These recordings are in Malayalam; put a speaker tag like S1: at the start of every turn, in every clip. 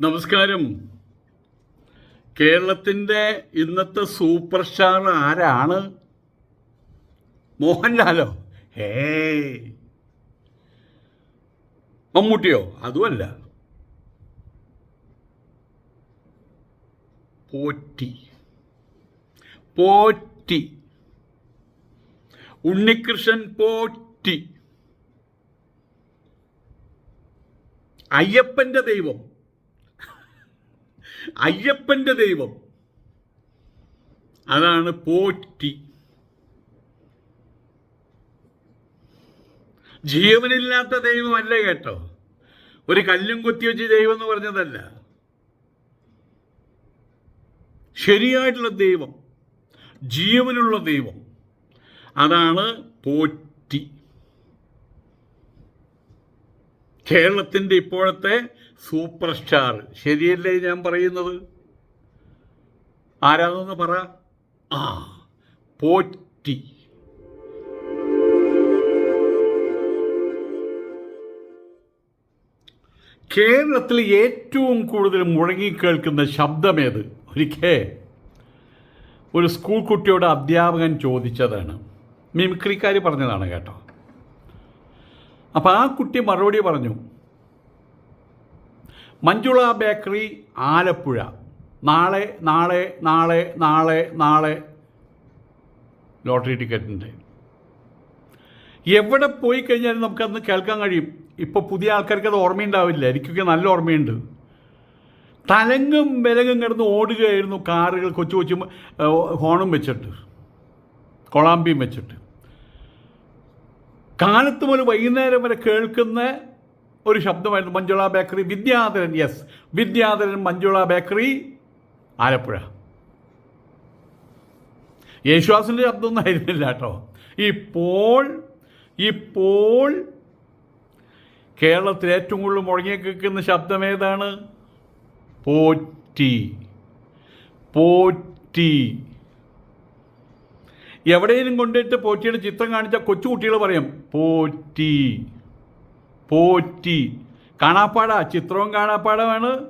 S1: നമസ്കാരം. കേരളത്തിന്റെ ഇന്നത്തെ സൂപ്പർ സ്റ്റാർ ആരാണ്? മോഹൻലാലോ? ഹേ. മമ്മൂട്ടിയോ? അതുമല്ല. പോറ്റി. പോറ്റി. ഉണ്ണികൃഷ്ണൻ പോറ്റി. അയ്യപ്പന്റെ ദൈവം. അയ്യപ്പന്റെ ദൈവം. അതാണ് പോറ്റി. ജീവനില്ലാത്ത ദൈവമല്ല കേട്ടോ. ഒരു കല്ലും കുത്തി വെച്ച് ദൈവം എന്ന് പറഞ്ഞതല്ല. ശരിയായിട്ടുള്ള ദൈവം ജീവനുള്ള ദൈവം. അതാണ് പോറ്റി. കേരളത്തിന്റെ ഇപ്പോഴത്തെ സൂപ്പർ സ്റ്റാർ. ശരിയല്ലേ ഞാൻ പറയുന്നത്? ആരാണെന്ന് പറ. ആ പോറ്റി. കേരളത്തിൽ ഏറ്റവും കൂടുതൽ മുഴങ്ങിക്കേൾക്കുന്ന ശബ്ദമേത്? ഒരിക്കേ. ഒരു സ്കൂൾ കുട്ടിയോട് അധ്യാപകൻ ചോദിച്ചതാണ്. മിമിക്രിക്കാർ പറഞ്ഞതാണ് കേട്ടോ. അപ്പോൾ ആ കുട്ടി മറുപടി പറഞ്ഞു മഞ്ജുള ബേക്കറി ആലപ്പുഴ. നാളെ നാളെ നാളെ നാളെ നാളെ ലോട്ടറി ടിക്കറ്റുണ്ട് എവിടെ പോയി കഴിഞ്ഞാലും നമുക്കന്ന് കേൾക്കാൻ കഴിയും. ഇപ്പോൾ പുതിയ ആൾക്കാർക്ക് അത് ഓർമ്മയുണ്ടാവില്ല. എനിക്കൊക്കെ നല്ല ഓർമ്മയുണ്ട്. തലങ്ങും വിലങ്ങും കിടന്ന് ഓടുകയായിരുന്നു കാറുകൾ കൊച്ചു കൊച്ചു ഹോണും വെച്ചിട്ട്. കൊളാമ്പിയും വെച്ചിട്ട്. കാലത്ത് മുതൽ വൈകുന്നേരം വരെ കേൾക്കുന്ന ഒരു ശബ്ദമായിരുന്നു Manjula bakery. Vidyadharan yes Vidyadharan Manjula bakery Alappuzha. യേശുദാസിന്റെ ശബ്ദമൊന്നും ആയിരുന്നില്ല കേട്ടോ ഇപ്പോൾ ഇപ്പോൾ കേരളത്തിൽ ഏറ്റവും കൂടുതൽ മുഴങ്ങി കേൾക്കുന്ന ശബ്ദം ഏതാണ്? പോറ്റി. പോറ്റി. എവിടെയെങ്കിലും കൊണ്ടിട്ട് പോറ്റിയുടെ ചിത്രം കാണിച്ച കൊച്ചുകുട്ടികൾ പറയും പോറ്റി. പോറ്റി. കാണാപ്പാട ചിത്രവും കാണാപ്പാടമാണ്.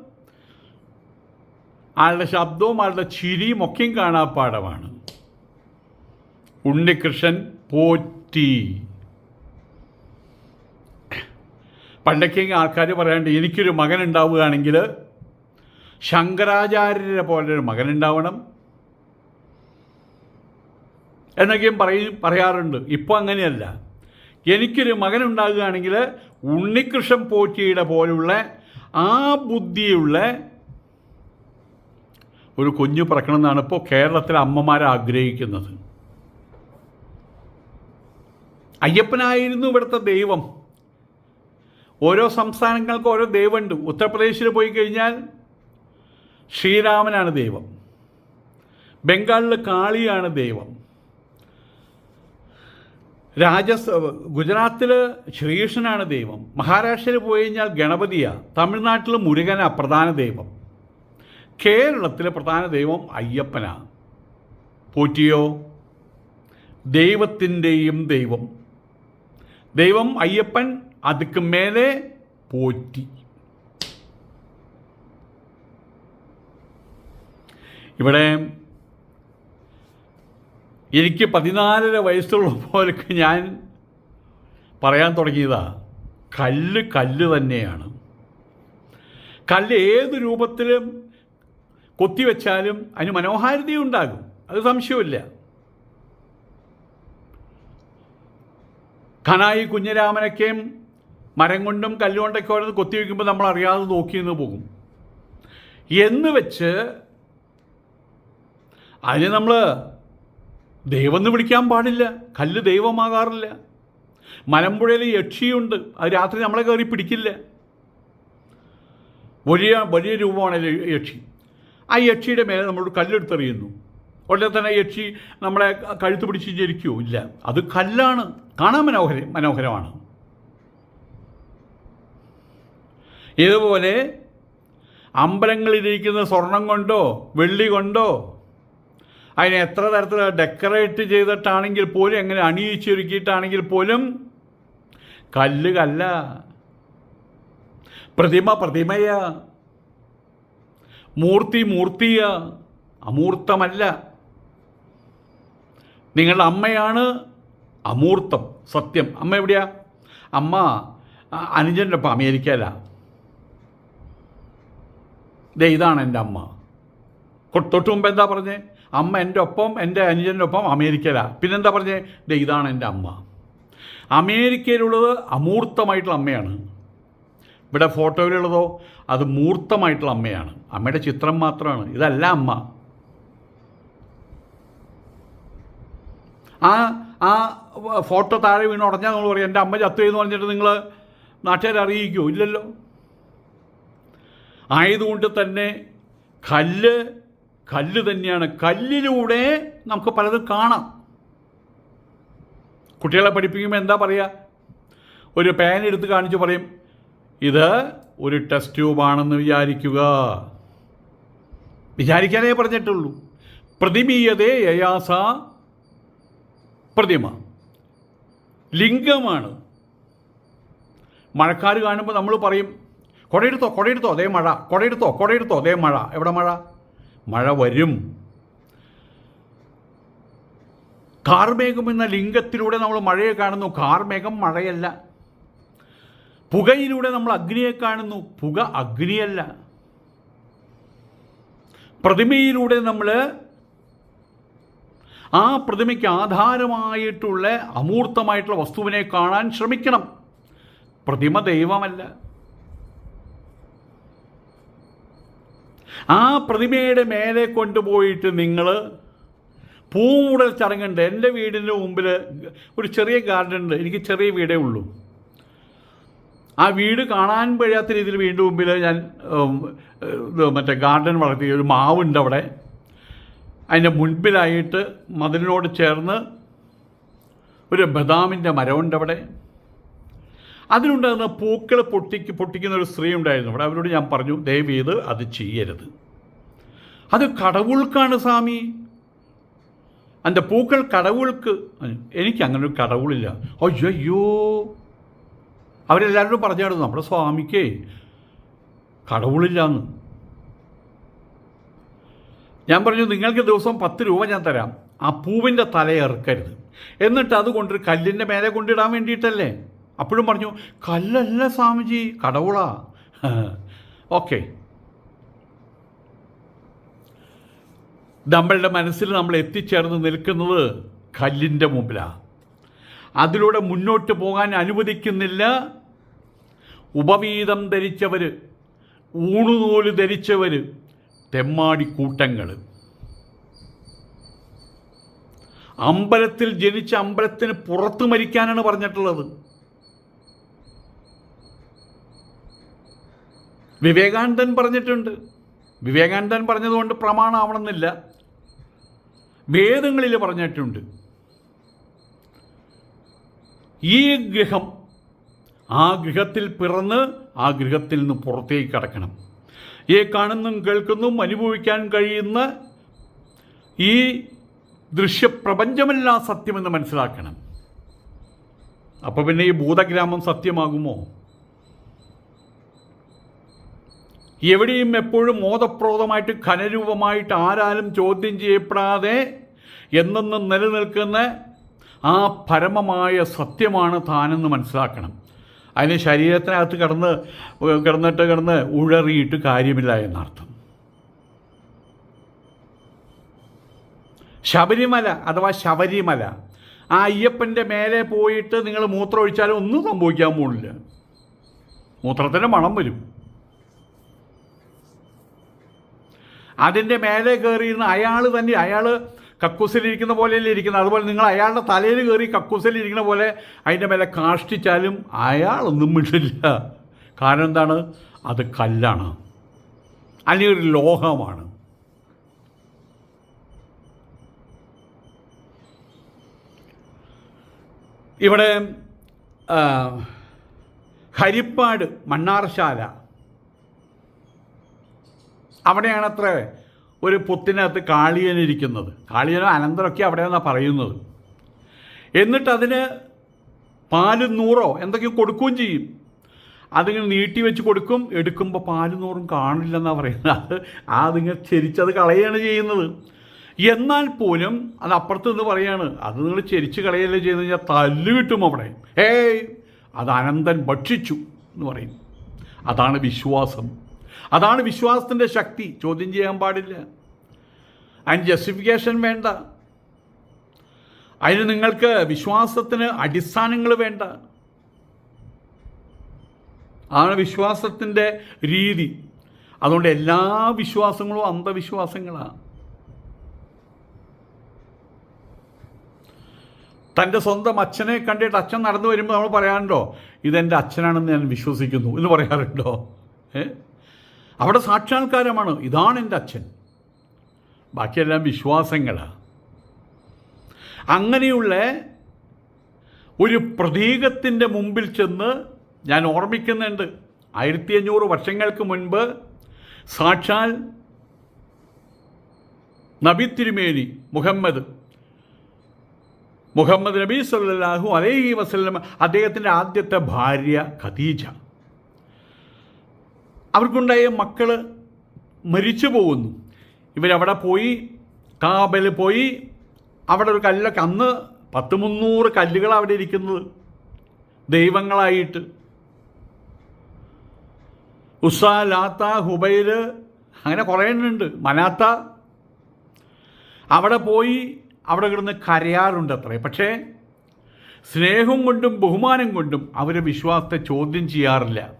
S1: ആളുടെ ശബ്ദവും ആളുടെ ചിരിയും ഒക്കെയും കാണാപ്പാടമാണ്. ഉണ്ണികൃഷ്ണൻ പോറ്റി. പണ്ടൊക്കെ ആൾക്കാർ പറയാണ്ട് എനിക്കൊരു മകൻ ഉണ്ടാവുകയാണെങ്കിൽ ശങ്കരാചാര്യരെ പോലെ ഒരു മകൻ ഉണ്ടാവണം. എന്നൊക്കെയും പറയും പറയാറുണ്ട്. ഇപ്പോൾ അങ്ങനെയല്ല. എനിക്കൊരു മകനുണ്ടാകുകയാണെങ്കിൽ ഉണ്ണികൃഷ്ണൻ പോറ്റിയുടെ പോലുള്ള ആ ബുദ്ധിയുള്ള ഒരു കുഞ്ഞു പിറക്കണമെന്നാണ് ഇപ്പോൾ കേരളത്തിലെ അമ്മമാർ ആഗ്രഹിക്കുന്നത്. അയ്യപ്പനായിരുന്നു ഇവിടുത്തെ ദൈവം. ഓരോ സംസ്ഥാനങ്ങൾക്ക് ഓരോ ദൈവമുണ്ട്. ഉത്തർപ്രദേശിൽ പോയി കഴിഞ്ഞാൽ ശ്രീരാമനാണ് ദൈവം. ബംഗാളിൽ കാളിയാണ് ദൈവം. രാജസ് ഗുജറാത്തിൽ ശ്രീകൃഷ്ണനാണ് ദൈവം. മഹാരാഷ്ട്രയിൽ പോയി കഴിഞ്ഞാൽ ഗണപതിയാണ് തമിഴ്നാട്ടിൽ മുരുകനാണ് പ്രധാന ദൈവം. കേരളത്തിലെ പ്രധാന ദൈവം അയ്യപ്പനാണ് പോറ്റിയോ? ദൈവത്തിന്റെയും ദൈവം. ദൈവം അയ്യപ്പൻ അതുക്ക് മേലെ പോറ്റി. ഇവിടെ എനിക്ക് പതിനാലര വയസ്സുള്ളപ്പോഴൊക്കെ ഞാൻ പറയാൻ തുടങ്ങിയതാ. കല്ല് കല്ല് തന്നെയാണ്. കല്ല് ഏത് രൂപത്തിലും കൊത്തിവെച്ചാലും അതിന് മനോഹാരിതയുണ്ടാകും അത് സംശയമില്ല കനായി കുഞ്ഞരാമനൊക്കെയും മരം കൊണ്ടും കല്ലുകൊണ്ടൊക്കെ ഓരോന്ന് കൊത്തി വയ്ക്കുമ്പോൾ നമ്മൾ അറിയാതെ നോക്കി നിന്ന് പോകും. എന്ന് വെച്ച് അതിന് നമ്മൾ ദൈവം എന്ന് വിളിക്കാൻ പാടില്ല. കല്ല് ദൈവമാകാറില്ല. മലമ്പുഴയിൽ യക്ഷിയുണ്ട്. അത് രാത്രി നമ്മളെ കയറി പിടിക്കില്ല. വലിയ വലിയ രൂപമാണ് യക്ഷി. ആ യക്ഷിയുടെ മേലെ നമ്മളോട് കല്ലെടുത്തെറിയുന്നു. ഉടനെ തന്നെ യക്ഷി നമ്മളെ കഴുത്ത് പിടിച്ച് ജരിക്കുമോ ഇല്ല. അത് കല്ലാണ്. കാണാൻ മനോഹര മനോഹരമാണ്. ഇതുപോലെ അമ്പലങ്ങളിലിരിക്കുന്ന സ്വർണം കൊണ്ടോ വെള്ളി കൊണ്ടോ അതിനെ എത്ര തരത്തിൽ ഡെക്കറേറ്റ് ചെയ്തിട്ടാണെങ്കിൽ പോലും എങ്ങനെ അണിയിച്ചൊരുക്കിയിട്ടാണെങ്കിൽ പോലും കല്ല് കല്ല. പ്രതിമ പ്രതിമയ. മൂർത്തി മൂർത്തിയ. അമൂർത്തമല്ല. നിങ്ങളുടെ അമ്മയാണ് അമൂർത്തം സത്യം. അമ്മ എവിടെയാ? അമ്മ അനുജന്റെ ഒപ്പം അമേരിക്കയില. ദേ ഇതാണ് എന്റെ അമ്മ. തൊട്ട് മുമ്പ് എന്താ പറഞ്ഞേ? അമ്മ എന്റെ ഒപ്പം എന്റെ അനുജന്റെ ഒപ്പം അമേരിക്കയിലാണ് പിന്നെന്താ പറഞ്ഞേ? ദേ ഇതാണ് എന്റെ അമ്മ. അമേരിക്കയിലുള്ളത് അമൂർത്തമായിട്ടുള്ള അമ്മയാണ്. ഇവിടെ ഫോട്ടോയിലുള്ളതോ അത് മൂർത്തമായിട്ടുള്ള അമ്മയാണ്. അമ്മയുടെ ചിത്രം മാത്രമാണ്. ഇതല്ല അമ്മ. ആ ആ ഫോട്ടോ താഴെ വീണ് ഉടഞ്ഞാൽ നമ്മൾ പറയും എന്റെ അമ്മ ചത്തു എന്ന് പറഞ്ഞിട്ട് നിങ്ങൾ നാട്ടുകാരെ അറിയിക്കുമോ ഇല്ലല്ലോ. ആയതുകൊണ്ട് തന്നെ കല്ല് കല്ല് തന്നെയാണ്. കല്ലിലൂടെ നമുക്ക് പലതും കാണാം. കുട്ടികളെ പഠിപ്പിക്കുമ്പോൾ എന്താ പറയുക ഒരു പാൻ എടുത്ത് കാണിച്ച് പറയും ഇത് ഒരു ടെസ്റ്റ് ട്യൂബാണെന്ന് വിചാരിക്കുക. വിചാരിക്കാനേ പറഞ്ഞിട്ടുള്ളൂ. പ്രതിമീയതേ യയാസ പ്രതിമ. ലിംഗമാണ്. മഴക്കാർ കാണുമ്പോൾ നമ്മൾ പറയും കൊടയെടുത്തോ കൊടയെടുത്തോ അതേ മഴ കൊടയെടുത്തോ കൊടയെടുത്തോ അതേ മഴ എവിടെ മഴ? മഴ വരും. കാർമേഘം എന്ന ലിംഗത്തിലൂടെ നമ്മൾ മഴയെ കാണുന്നു. കാർമേഘം മഴയല്ല. പുകയിലൂടെ നമ്മൾ അഗ്നിയെ കാണുന്നു. പുക അഗ്നിയല്ല. പ്രതിമയിലൂടെ നമ്മൾ ആ പ്രതിമയ്ക്ക് ആധാരമായിട്ടുള്ള അമൂർത്തമായിട്ടുള്ള വസ്തുവിനെ കാണാൻ ശ്രമിക്കണം. പ്രതിമ ദൈവമല്ല. ആ പ്രതിമയുടെ മേലെ കൊണ്ടുപോയിട്ട് നിങ്ങൾ പൂമുടൽ ചടങ്ങുണ്ട്. എന്റെ വീടിന്റെ മുമ്പിൽ ഒരു ചെറിയ ഗാർഡൻ ഉണ്ട് എനിക്ക് ചെറിയ വീടേ ഉള്ളൂ. ആ വീട് കാണാൻ കഴിയാത്ത രീതിയിൽ വീടിന്റെ മുമ്പിൽ ഞാൻ മറ്റേ ഗാർഡൻ വളർത്തി. ഒരു മാവുണ്ട് അവിടെ. അതിന്റെ മുൻപിലായിട്ട് മതിലിനോട് ചേർന്ന് ഒരു ബദാമിന്റെ മരമുണ്ട് അവിടെ. അതിലുണ്ടാകുന്ന പൂക്കൾ പൊട്ടിക്ക് പൊട്ടിക്കുന്ന ഒരു സ്ത്രീ ഉണ്ടായിരുന്നു. അവിടെ അവരോട് ഞാൻ പറഞ്ഞു ദയവ് ചെയ്ത് അത് ചെയ്യരുത്. അത് കടവുൾക്കാണ് സ്വാമി. എന്റെ പൂക്കൾ കടവുൾക്ക്. എനിക്ക് അങ്ങനെ ഒരു കടവുളില്ല. അയ്യോ അവരെല്ലാവരോടും പറഞ്ഞായിരുന്നു നമ്മുടെ സ്വാമിക്കേ കടവുളില്ലാന്ന്. ഞാൻ പറഞ്ഞു നിങ്ങൾക്ക് ദിവസം പത്ത് രൂപ ഞാൻ തരാം. ആ പൂവിന്റെ തല ഇറക്കരുത് എന്നിട്ട് അതുകൊണ്ട് കല്ലിന്റെ മേലെ കൊണ്ടിടാൻ വേണ്ടിയിട്ടല്ലേ? അപ്പോഴും പറഞ്ഞു കല്ലല്ല സ്വാമിജി കടവുളാ. ഓക്കെ. നമ്മളുടെ മനസ്സിൽ നമ്മൾ എത്തിച്ചേർന്ന് നിൽക്കുന്നത് കല്ലിന്റെ മുമ്പിലാണ് അതിലൂടെ മുന്നോട്ട് പോകാൻ അനുവദിക്കുന്നില്ല. ഉപവീതം ധരിച്ചവർ ഊണുനൂൽ ധരിച്ചവർ തെമ്മാടിക്കൂട്ടങ്ങൾ അമ്പലത്തിൽ ജനിച്ച അമ്പലത്തിന് പുറത്ത് മരിക്കാനാണ് പറഞ്ഞിട്ടുള്ളത്. വിവേകാനന്ദൻ പറഞ്ഞിട്ടുണ്ട്. വിവേകാനന്ദൻ പറഞ്ഞതുകൊണ്ട് പ്രമാണമാവണമെന്നില്ല. വേദങ്ങളിൽ പറഞ്ഞിട്ടുണ്ട്. ഈ ഗൃഹം ആ ഗൃഹത്തിൽ പിറന്ന് ആ ഗൃഹത്തിൽ നിന്ന് പുറത്തേക്ക് കടക്കണം. ഈ കാണുന്നും കേൾക്കുന്നും അനുഭവിക്കാൻ കഴിയുന്ന ഈ ദൃശ്യപ്രപഞ്ചമെല്ലാം സത്യമെന്ന് മനസ്സിലാക്കണം. അപ്പോൾ പിന്നെ ഈ ഭൂതഗ്രാമം സത്യമാകുമോ? എവിടെയും എപ്പോഴും മോദപ്രോതമായിട്ട് ഖനരൂപമായിട്ട് ആരാലും ചോദ്യം ചെയ്യപ്പെടാതെ എന്നെന്നും നിലനിൽക്കുന്ന ആ പരമമായ സത്യമാണ് താനെന്ന് മനസ്സിലാക്കണം. അതിന് ശരീരത്തിനകത്ത് കിടന്ന് കിടന്നിട്ട് കിടന്ന് ഉഴറിയിട്ട് കാര്യമില്ല എന്നർത്ഥം. ശബരിമല അഥവാ ശബരിമല ആ അയ്യപ്പന്റെ മേലെ പോയിട്ട് നിങ്ങൾ മൂത്രം ഒഴിച്ചാലും ഒന്നും സംഭവിക്കാൻ പോകുന്നില്ല മൂത്രത്തിന്റെ മണം വരും. അതിന്റെ മേലെ കയറിയിരുന്ന അയാൾ തന്നെ അയാൾ കക്കൂസിലിരിക്കുന്ന പോലെയല്ലേ ഇരിക്കുന്നത്. അതുപോലെ നിങ്ങൾ അയാളുടെ തലയിൽ കയറി കക്കൂസിലിരിക്കുന്ന പോലെ അതിന്റെ മേലെ കാഷ്ടിച്ചാലും അയാളൊന്നും വിടില്ല കാരണം എന്താണ്? അത് കല്ലാണ്. അല്ലെങ്കിൽ ഒരു ലോഹമാണ്. ഇവിടെ ഹരിപ്പാട് മണ്ണാർശാല അവിടെയാണത്ര ഒരു പൊത്തിനകത്ത് കാളിയനിരിക്കുന്നത്. കാളിയനോ അനന്തരമൊക്കെ അവിടെയാണ് പറയുന്നത്. എന്നിട്ട് അതിന് പാലും നൂറോ എന്തൊക്കെയോ കൊടുക്കുകയും ചെയ്യും. അതിങ്ങനെ നീട്ടി വെച്ച് കൊടുക്കും. എടുക്കുമ്പോൾ പാലും നൂറും കാണില്ലെന്നാണ് പറയുന്നത്. അത് അതിങ്ങനെ ചെരിച്ചത് കളയാണ് ചെയ്യുന്നത്. എന്നാൽ പോലും അത് അപ്പുറത്ത് നിന്ന് പറയാണ് അത് നിങ്ങൾ ചെരിച്ച് കളയല്ലേ ചെയ്യുന്നത്? കഴിഞ്ഞാൽ തല്ല് കിട്ടും അവിടെ. ഏയ് അത് അനന്തൻ ഭക്ഷിച്ചു എന്ന് പറയും. അതാണ് വിശ്വാസം. അതാണ് വിശ്വാസത്തിന്റെ ശക്തി. ചോദ്യം ചെയ്യാൻ പാടില്ല. അതിന് ജസ്റ്റിഫിക്കേഷൻ വേണ്ട. അതിന് നിങ്ങൾക്ക് വിശ്വാസത്തിന് അടിസ്ഥാനങ്ങൾ വേണ്ട. ആണ് വിശ്വാസത്തിന്റെ രീതി. അതുകൊണ്ട് എല്ലാ വിശ്വാസങ്ങളും അന്ധവിശ്വാസങ്ങളാണ് തന്റെ സ്വന്തം അച്ഛനെ കണ്ടിട്ട് അച്ഛൻ നടന്നു വരുമ്പോൾ നമ്മൾ പറയാറുണ്ടോ? ഇതെന്റെ അച്ഛനാണെന്ന് ഞാൻ വിശ്വസിക്കുന്നു എന്ന് പറയാറുണ്ടോ? ഏ? അവിടെ സാക്ഷാത്കാരമാണ്. ഇതാണ് എന്റെ അച്ഛൻ. ബാക്കിയെല്ലാം വിശ്വാസങ്ങളാണ് അങ്ങനെയുള്ള ഒരു പ്രതീകത്തിന്റെ മുമ്പിൽ ചെന്ന് ഞാൻ ഓർമ്മിക്കുന്നുണ്ട്. ആയിരത്തി അഞ്ഞൂറ് വർഷങ്ങൾക്ക് മുൻപ് സാക്ഷാൽ നബി തിരുമേനി മുഹമ്മദ് മുഹമ്മദ് നബി സല്ലാഹു അലൈഹി വസല്ലം അദ്ദേഹത്തിന്റെ ആദ്യത്തെ ഭാര്യ ഖദീജ. അവർക്കുണ്ടായ മക്കൾ മരിച്ചു പോകുന്നു. ഇവരവിടെ പോയി കാബൽ പോയി. അവിടെ ഒരു കല്ലൊക്കെ അന്ന് പത്ത് മുന്നൂറ് കല്ലുകൾ അവിടെ ഇരിക്കുന്നത്. ദൈവങ്ങളായിട്ട്. ഉസ ലാത്ത ഹുബൈൽ അങ്ങനെ കുറേ ഉണ്ട് മനാത്ത. അവിടെ പോയി അവിടെ കിടന്ന് കരയാറുണ്ട് അത്രേ. പക്ഷേ സ്നേഹം കൊണ്ടും ബഹുമാനം കൊണ്ടും അവരെ വിശ്വാസത്തെ ചോദ്യം ചെയ്യാറില്ല.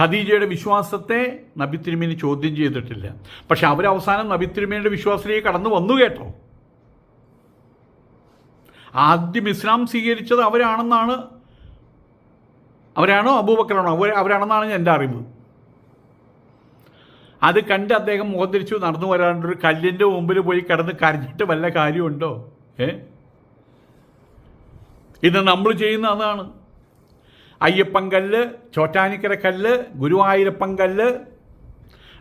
S1: ഖദീജയുടെ വിശ്വാസത്തെ നബി തിരുമേനി ചോദ്യം ചെയ്തിട്ടില്ല. പക്ഷെ അവരവസാനം നബി തിരുമേനിയുടെ വിശ്വാസത്തിലേക്ക് കടന്നു വന്നു കേട്ടോ. ആദ്യം ഇസ്ലാം സ്വീകരിച്ചത് അവരാണെന്നാണ്. അവരാണോ അബൂബക്കറാണോ. അവർ അവരാണെന്നാണ് എന്റെ അറിവ്. അത് കണ്ട് അദ്ദേഹം മുഖം തിരിച്ചു നടന്നു വരാണ്ട് ഒരു കല്ലിന്റെ മുമ്പിൽ പോയി കിടന്ന് കരഞ്ഞിട്ട് വല്ല കാര്യമുണ്ടോ? ഏ? ഇത് നമ്മൾ ചെയ്യുന്ന അതാണ്. അയ്യപ്പൻ കല്ല് ചോറ്റാനിക്കര കല്ല് ഗുരുവായൂരപ്പങ്കല്ല്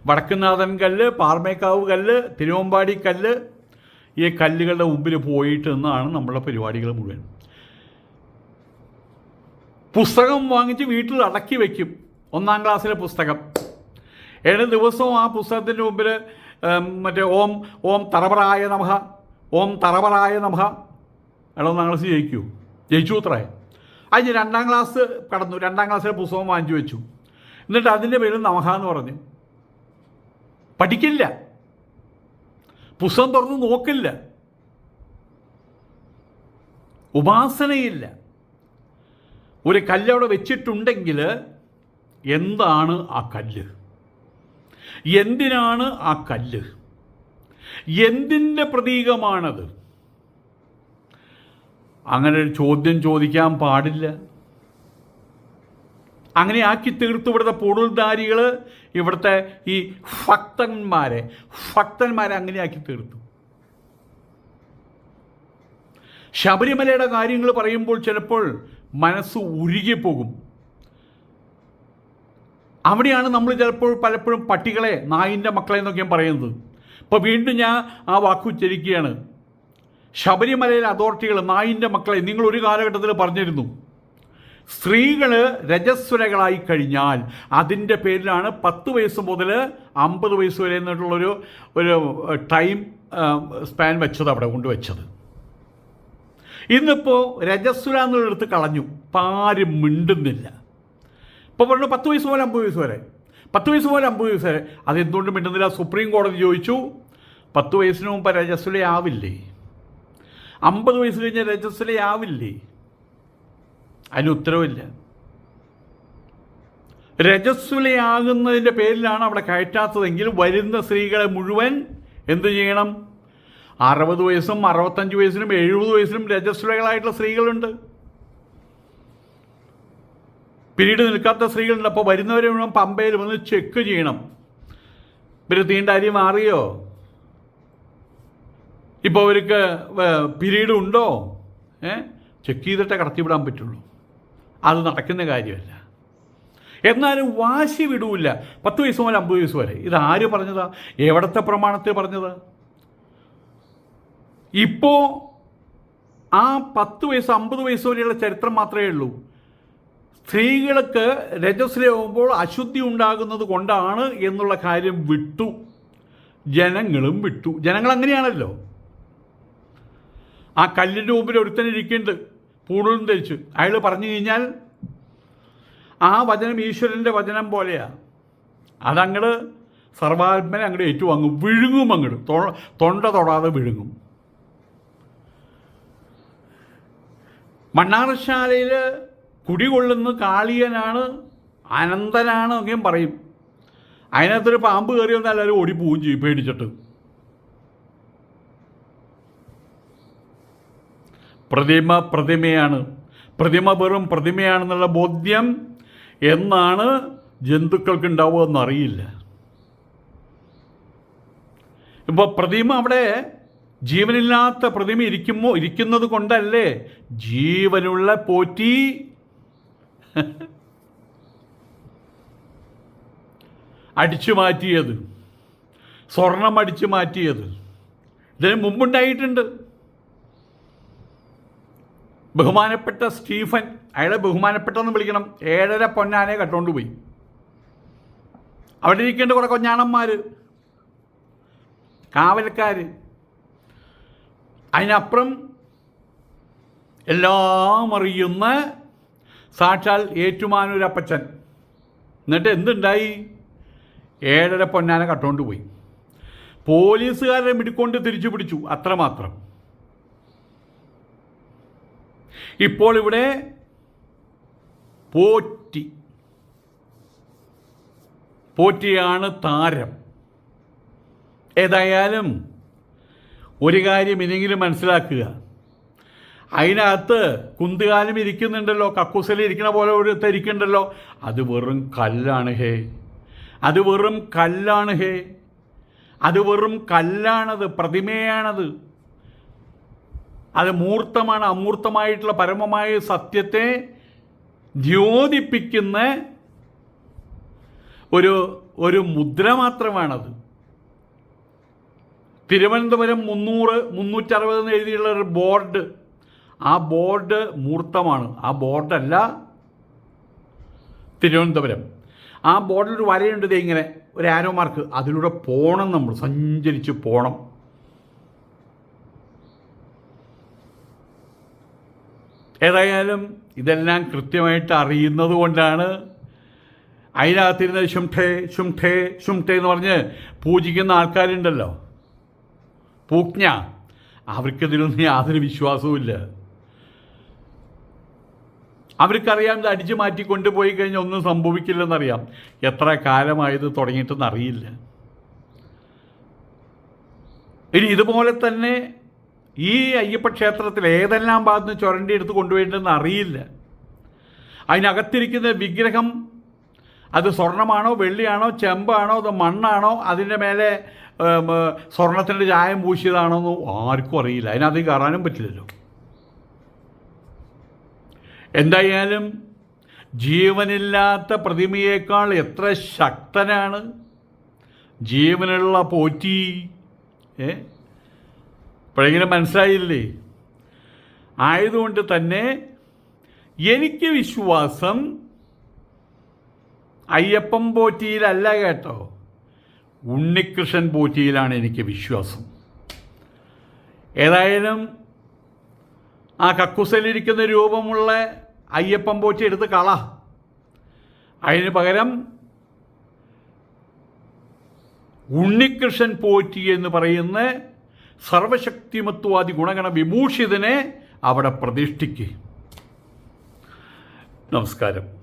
S1: വടക്കുനാഥൻ കല്ല് പാർമേക്കാവ് കല്ല് തിരുവമ്പാടി കല്ല് ഈ കല്ലുകളുടെ മുമ്പിൽ പോയിട്ട് നിന്നാണ് നമ്മുടെ പരിപാടികൾ മുഴുവൻ. പുസ്തകം വാങ്ങിച്ച് വീട്ടിൽ അടക്കി വയ്ക്കും ഒന്നാം ക്ലാസ്സിലെ പുസ്തകം. ഏഴ് ദിവസവും ആ പുസ്തകത്തിന്റെ മുമ്പിൽ മറ്റേ ഓം ഓം തറവറായ നമഹ ഓം തറവറായ നമഹ. എടോ ക്ലാസ് ജയിക്കൂ. ജയിച്ചു അത്രേ. അതിന് രണ്ടാം ക്ലാസ് കടന്നു. രണ്ടാം ക്ലാസ്സിലെ പുസ്തകം വാങ്ങിച്ചു വെച്ചു. എന്നിട്ട് അതിന്റെ പേര് നമഹ എന്ന് പറഞ്ഞു. പഠിക്കില്ല. പുസ്തകം തുറന്ന് നോക്കില്ല. ഉപാസനയില്ല. ഒരു കല്ല് അവിടെ വെച്ചിട്ടുണ്ടെങ്കിൽ എന്താണ് ആ കല്ല്? എന്തിനാണ് ആ കല്ല്? എന്തിന്റെ പ്രതീകമാണത്? അങ്ങനെ ഒരു ചോദ്യം ചോദിക്കാൻ പാടില്ല. അങ്ങനെ ആക്കി തീർത്തു ഇവിടുത്തെ പൊടുൽധാരികൾ ഇവിടുത്തെ ഈ ഭക്തന്മാരെ. ഭക്തന്മാരെ അങ്ങനെ ആക്കി തീർത്തു. ശബരിമലയുടെ കാര്യങ്ങൾ പറയുമ്പോൾ ചിലപ്പോൾ മനസ്സ് ഉരുകിപ്പോകും. അവിടെയാണ് നമ്മൾ ചിലപ്പോൾ പലപ്പോഴും പട്ടികളെ നായിന്റെ മക്കളെ എന്നൊക്കെ പറയുന്നത്. ഇപ്പോൾ വീണ്ടും ഞാൻ ആ വാക്ക് ഉച്ചരിക്കുകയാണ്. ശബരിമലയിലെ അതോറിറ്റികൾ നായിന്റെ മക്കളെ നിങ്ങൾ ഒരു കാലഘട്ടത്തിൽ പറഞ്ഞിരുന്നു. സ്ത്രീകൾ രജസ്വരകളായി കഴിഞ്ഞാൽ അതിന്റെ പേരിലാണ് പത്ത് വയസ്സ് മുതൽ അമ്പത് വയസ്സ് വരെ എന്നിട്ടുള്ളൊരു ഒരു ടൈം സ്പാൻ വെച്ചത് അവിടെ കൊണ്ടുവച്ചത് ഇന്നിപ്പോൾ രജസ്വര എന്നുള്ളടുത്ത് കളഞ്ഞു. ഇപ്പം ആരും മിണ്ടുന്നില്ല. ഇപ്പോൾ പറഞ്ഞു പത്ത് വയസ്സ് പോലെ അമ്പത് വയസ്സ് വരെ. പത്ത് വയസ്സ് പോലെ അമ്പത് വയസ്സ് വരെ. അതെന്തുകൊണ്ട് മിണ്ടുന്നില്ല? സുപ്രീം കോടതി ചോദിച്ചു പത്ത് വയസ്സിന് മുമ്പ് രജസ്വലയാവില്ലേ അമ്പത് വയസ്സ് കഴിഞ്ഞ രജസ്വലയാവില്ലേ അതിന് ഉത്തരവില്ല. രജസ്വലയാകുന്നതിന്റെ പേരിലാണ് അവിടെ കയറ്റാത്തതെങ്കിൽ വരുന്ന സ്ത്രീകളെ മുഴുവൻ എന്തു ചെയ്യണം? അറുപത് വയസ്സും അറുപത്തഞ്ച് വയസ്സിനും എഴുപത് വയസ്സിനും രജസ്വലകളായിട്ടുള്ള സ്ത്രീകളുണ്ട്. പിരീഡ് നിൽക്കാത്ത സ്ത്രീകളുണ്ട്. അപ്പോൾ വരുന്നവരെ മുഴുവൻ പമ്പയിൽ വന്ന് ചെക്ക് ചെയ്യണം. ഇവർ തീണ്ടാരി മാറിയോ? ഇപ്പോൾ അവർക്ക് പിരീഡ് ഉണ്ടോ? ഏ? ചെക്ക് ചെയ്തിട്ടേ കടത്തിവിടാൻ പറ്റുള്ളൂ. അത് നടക്കുന്ന കാര്യമല്ല. എന്നാലും വാശി വിടൂല്ല പത്ത് വയസ്സ് മുതൽ അമ്പത് വയസ്സ് വരെ. ഇത് ആര് പറഞ്ഞതാ? എവിടത്തെ പ്രമാണത്തിൽ പറഞ്ഞത്? ഇപ്പോൾ ആ പത്ത് വയസ്സ് അമ്പത് വയസ്സ് വരെയുള്ള ചരിത്രം മാത്രമേ ഉള്ളൂ. സ്ത്രീകൾക്ക് രജസ്സിലാവുമ്പോൾ അശുദ്ധി ഉണ്ടാകുന്നത് കൊണ്ടാണ് എന്നുള്ള കാര്യം വിട്ടു. ജനങ്ങളും വിട്ടു. ജനങ്ങൾ അങ്ങനെയാണല്ലോ. ആ കല്ലിന്റെ മുമ്പിൽ ഒരുത്തനിരിക്കുന്നുണ്ട് പൂണൂലും ധരിച്ച്. അയാൾ പറഞ്ഞു കഴിഞ്ഞാൽ ആ വചനം ഈശ്വരന്റെ വചനം പോലെയാണ് അതങ്ങൾ സർവാത്മനെ അങ്ങോട്ട് ഏറ്റുവാങ്ങും. വിഴുങ്ങും അങ്ങോട്ട് തൊണ്ട തൊടാതെ വിഴുങ്ങും. മണ്ണാറശാലയിൽ കുടികൊള്ളുന്ന കാളിയനാണ് അനന്തനാണ് എന്നൊക്കെയും പറയും. അതിനകത്തൊരു പാമ്പ് കയറി വന്നാൽ എല്ലാവരും ഓടിപ്പോവും ചെയ്യും പേടിച്ചിട്ട്. പ്രതിമ പ്രതിമയാണ്. പ്രതിമ വെറും പ്രതിമയാണെന്നുള്ള ബോധ്യം എന്നാണ് ജന്തുക്കൾക്ക് ഉണ്ടാവുക എന്നറിയില്ല. ഇപ്പോൾ പ്രതിമ അവിടെ ജീവനില്ലാത്ത പ്രതിമ ഇരിക്കുമോ? ഇരിക്കുന്നത് കൊണ്ടല്ലേ ജീവനുള്ള പോറ്റി? അടിച്ചു മാറ്റിയത്. സ്വർണം അടിച്ചു മാറ്റിയത്. ഇതിന് മുമ്പുണ്ടായിട്ടുണ്ട്. ബഹുമാനപ്പെട്ട സ്റ്റീഫൻ അയാളെ ബഹുമാനപ്പെട്ടെന്ന് വിളിക്കണം. ഏഴര പൊന്നാനെ കട്ടുകൊണ്ട് പോയി. അവിടെ ഇരിക്കേണ്ട കുറേ കൊഞ്ഞാണന്മാർ കാവൽക്കാർ അതിനപ്പുറം എല്ലാം അറിയുന്ന സാക്ഷാൽ ഏറ്റുമാനൂരപ്പച്ചൻ എന്നിട്ട് എന്തുണ്ടായി? ഏഴര പൊന്നാനെ കട്ടുകൊണ്ട് പോയി. പോലീസുകാരെ മിടിക്കൊണ്ട് തിരിച്ചു പിടിച്ചു അത്രമാത്രം. ഇപ്പോൾ ഇവിടെ പോറ്റി. പോറ്റിയാണ് താരം. ഏതായാലും ഒരു കാര്യം ഇനിയെങ്കിലും മനസ്സിലാക്കുക. അതിനകത്ത് കുന്തുകാലം ഇരിക്കുന്നുണ്ടല്ലോ കക്കൂസലി ഇരിക്കണ പോലെ ഒരു ഇരിക്കുന്നുണ്ടല്ലോ. അത് വെറും കല്ലാണ് ഹേ. അത് വെറും കല്ലാണ് ഹേ. അത് വെറും കല്ലാണത് പ്രതിമയാണത്. അത് മൂർത്തമാണ് അമൂർത്തമായിട്ടുള്ള പരമമായ സത്യത്തെ ദ്യോതിപ്പിക്കുന്ന ഒരു ഒരു മുദ്ര മാത്രമാണത്. തിരുവനന്തപുരം മുന്നൂറ് മുന്നൂറ്ററുപത് എന്ന് എഴുതിയുള്ള ഒരു ബോർഡ്. ആ ബോർഡ് മൂർത്തമാണ്. ആ ബോർഡല്ല തിരുവനന്തപുരം. ആ ബോർഡിൽ ഒരു വരയുണ്ട് ഇങ്ങനെ ഒരു ആരോ മാർക്ക്. അതിലൂടെ പോകണം നമ്മൾ സഞ്ചരിച്ച് പോണം. ഏതായാലും ഇതെല്ലാം കൃത്യമായിട്ട് അറിയുന്നത് കൊണ്ടാണ് അതിനകത്തിരുന്ന് ശുംഠേ ശുംഠേ ശുംഠേ എന്ന് പറഞ്ഞ് പൂജിക്കുന്ന ആൾക്കാരുണ്ടല്ലോ. പൂജ്ഞ അവർക്കിതിലൊന്നും യാതൊരു വിശ്വാസവുമില്ല. അവർക്കറിയാം ഇത് അടിച്ചു മാറ്റി കൊണ്ടുപോയി കഴിഞ്ഞാൽ ഒന്നും സംഭവിക്കില്ലെന്നറിയാം. എത്ര കാലമായത് തുടങ്ങിയിട്ടെന്ന് അറിയില്ല. ഇനി ഇതുപോലെ തന്നെ ഈ അയ്യപ്പ ക്ഷേത്രത്തിൽ ഏതെല്ലാം ഭാഗത്ത് ചുരണ്ടി എടുത്ത് കൊണ്ടുപോയിട്ടുണ്ടെന്ന് അറിയില്ല. അതിനകത്തിരിക്കുന്ന വിഗ്രഹം അത് സ്വർണമാണോ വെള്ളിയാണോ ചെമ്പാണോ അത് മണ്ണാണോ അതിന്റെ മേലെ സ്വർണത്തിന്റെ ചായം പൂശിയതാണോ എന്ന് ആർക്കും അറിയില്ല. അതിനകത്ത് കയറാനും പറ്റില്ലല്ലോ. എന്തായാലും ജീവനില്ലാത്ത പ്രതിമയേക്കാൾ എത്ര ശക്തനാണ് ജീവനുള്ള പോറ്റി ഏ? ഇപ്പോഴെങ്കിലും മനസ്സിലായില്ലേ? ആയതുകൊണ്ട് തന്നെ എനിക്ക് വിശ്വാസം അയ്യപ്പൻ പോറ്റിയിലല്ല കേട്ടോ. ഉണ്ണികൃഷ്ണൻ പോറ്റിയിലാണ് എനിക്ക് വിശ്വാസം. ഏതായാലും ആ കക്കുസലിരിക്കുന്ന രൂപമുള്ള അയ്യപ്പൻ പോറ്റി എടുത്ത് കള. അതിന് പകരം ഉണ്ണികൃഷ്ണൻ പോറ്റി എന്ന് പറയുന്ന സർവശക്തിമത്വാദി ഗുണഗണ വിമൂഷിതനെ അവിടെ പ്രതിഷ്ഠിക്കുക. നമസ്കാരം.